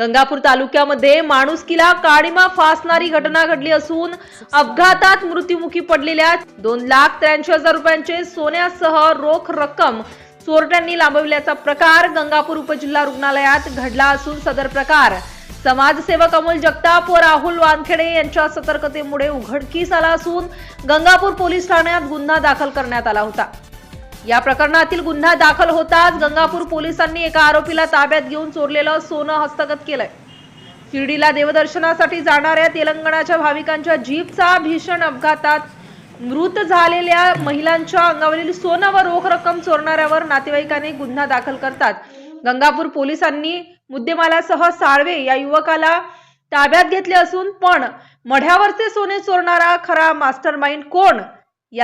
गंगापूर तालुक्यामध्ये माणुसकीला काळीमा फासणारी घटना घडली असून अपघातात मृत्युमुखी पडलेल्या दोन लाख त्र्याऐंशी हजार रुपयांचे सोन्यासह रोख रक्कम चोरट्यांनी लांबविल्याचा प्रकार गंगापूर उपजिल्हा रुग्णालयात घडला असून सदर प्रकार. समाजसेवक अमोल जगताप व राहुल वानखेडे यांच्या सतर्कतेमुळे उघडकीस आला असून गंगापूर पोलीस ठाण्यात गुन्हा दाखल करण्यात आला होता. या प्रकरणातील गुन्हा दाखल होताच गंगापूर पोलिसांनी एका आरोपीला ताब्यात घेऊन चोरलेलं सोनं हस्तगत केलंय. शिर्डीला देवदर्शनासाठी जाणाऱ्या तेलंगणाच्या भाविकांच्या जीपचा भीषण अपघातात मृत झालेल्या महिलांच्या अंगावरील सोनं व रोख रक्कम चोरणाऱ्यावर नातेवाईकांनी गुन्हा दाखल करतात. गंगापूर पोलिसांनी मुद्देमालासह साळवे या युवकाला ताब्यात घेतले असून पण मढ्यावरचे सोने चोरणारा खरा मास्टर माइंड कोण?